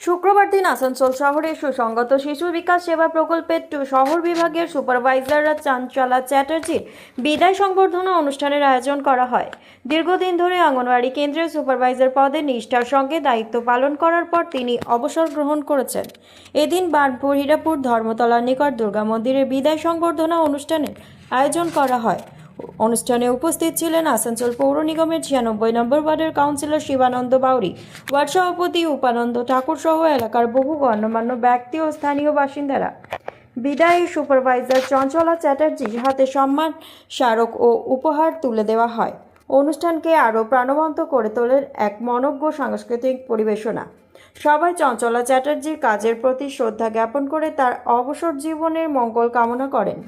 শুক্রবার দিন আসানসোল শহরে সুসংগত শিশু বিকাশ সেবা প্রকল্পের শহর বিভাগের সুপারভাইজাররা চাঞ্চলা চ্যাটার্জির বিদায় সংবর্ধনা অনুষ্ঠানের আয়োজন করা হয়। দীর্ঘদিন ধরে অঙ্গনওয়াড়ি কেন্দ্রের সুপারভাইজার পদে নিষ্ঠার সঙ্গে দায়িত্ব পালন করার পর তিনি অবসর গ্রহণ করেছেন। এদিন বার্নপুর হীরাপুর ধর্মতলার নিকট দুর্গা মন্দিরের বিদায় সংবর্ধনা অনুষ্ঠানের আয়োজন করা হয়। অনুষ্ঠানে উপস্থিত ছিলেন আসানসোল পৌর নিগমের ছিয়ানব্বই নম্বর ওয়ার্ডের কাউন্সিলর শিবানন্দ বাউরি, ওয়ার্ড সভাপতি উপানন্দ ঠাকুর সহ এলাকার বহু গণ্যমান্য ব্যক্তি ও স্থানীয় বাসিন্দারা। বিদায়ী সুপারভাইজার চঞ্চলা চ্যাটার্জির হাতে সম্মান, স্মারক ও উপহার তুলে দেওয়া হয়। অনুষ্ঠানকে আরও প্রাণবন্ত করে তোলেন এক মনজ্ঞ সাংস্কৃতিক পরিবেশনা। সবাই চঞ্চলা চ্যাটার্জির কাজের প্রতি শ্রদ্ধা জ্ঞাপন করে তার অবসর জীবনের মঙ্গল কামনা করেন।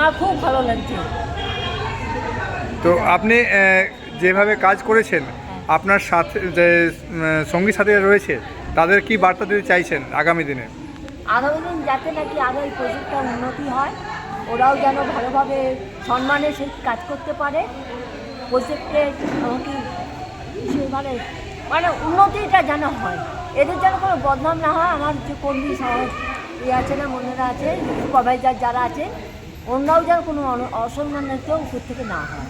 আমার খুব ভালো লাগছে। তো আপনি যেভাবে কাজ করেছেন আপনার সাথে যে সঙ্গী সাথীরা রয়েছে তাদের কি বার্তা দিতে চাইছেন আগামী দিনে? আগামী দিন যাতে নাকি আরও এই প্রজেক্টটা উন্নতি হয় ওরাও যেন ভালোভাবে সম্মানে সহিত কাজ করতে পারে প্রজেক্টের কি মানে মানে উন্নতিটা যেন হয়। এদের যেন কোনো বদনাম না হয় আমার যে কর্মী সহ ইয়ে আছে না মনেরা আছে সুপারভাইজার যারা আছে অন্যরাও যেন কোনো অসম্মানের কেউ উপর থেকে না হয়।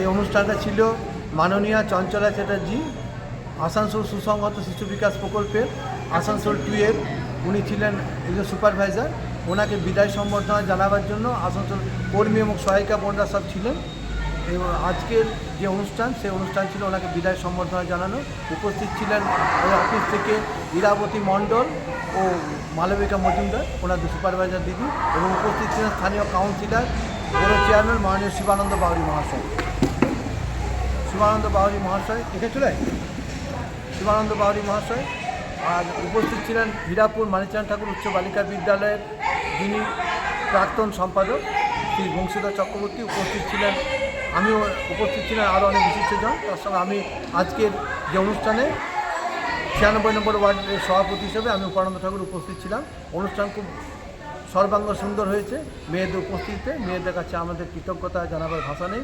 এই অনুষ্ঠানটা ছিল মাননীয়া চঞ্চলা চ্যাটার্জি, আসানসোল সুসংহত শিশু বিকাশ প্রকল্পের, আসানসোল টু এর উনি ছিলেন একজন সুপারভাইজার। ওনাকে বিদায় সম্বর্ধনা জানাবার জন্য আসানসোল কর্মী এবং সহায়িকা বোনরা সব ছিলেন। আজকের যে অনুষ্ঠান, সেই অনুষ্ঠান ছিল ওনাকে বিদায় সম্বর্ধনা জানানো। উপস্থিত ছিলেন ওই অফিস থেকে ইরাবতী মণ্ডল ও মালবিকা মজুমদার ওনাদের সুপারভাইজার দিদি এবং উপস্থিত ছিলেন স্থানীয় কাউন্সিলর পৌর চেয়ারম্যান মাননীয় শিবানন্দ বাউরি মহাশয়। শিবানন্দ বাউরি মহাশয় এখানে চলে শিবানন্দ বাউরি মহাশয় আর উপস্থিত ছিলেন হীরাপুর মানিচাঁদ ঠাকুর উচ্চ বালিকা বিদ্যালয়ের যিনি প্রাক্তন সম্পাদক শ্রী বংশীধর চক্রবর্তী উপস্থিত ছিলেন। আমিও উপস্থিত ছিলেন, আরও অনেক বিশিষ্টজন তার সঙ্গে আমি আজকের যে অনুষ্ঠানে ছিয়ানব্বই নম্বর ওয়ার্ডের সভাপতি হিসেবে আমি উপানন্দ ঠাকুর উপস্থিত ছিলাম। অনুষ্ঠান খুব সর্বাঙ্গ সুন্দর হয়েছে। মেয়েদের উপস্থিতিতে, মেয়েদের কাছে আমাদের কৃতজ্ঞতা জানাবার ভাষা নেই।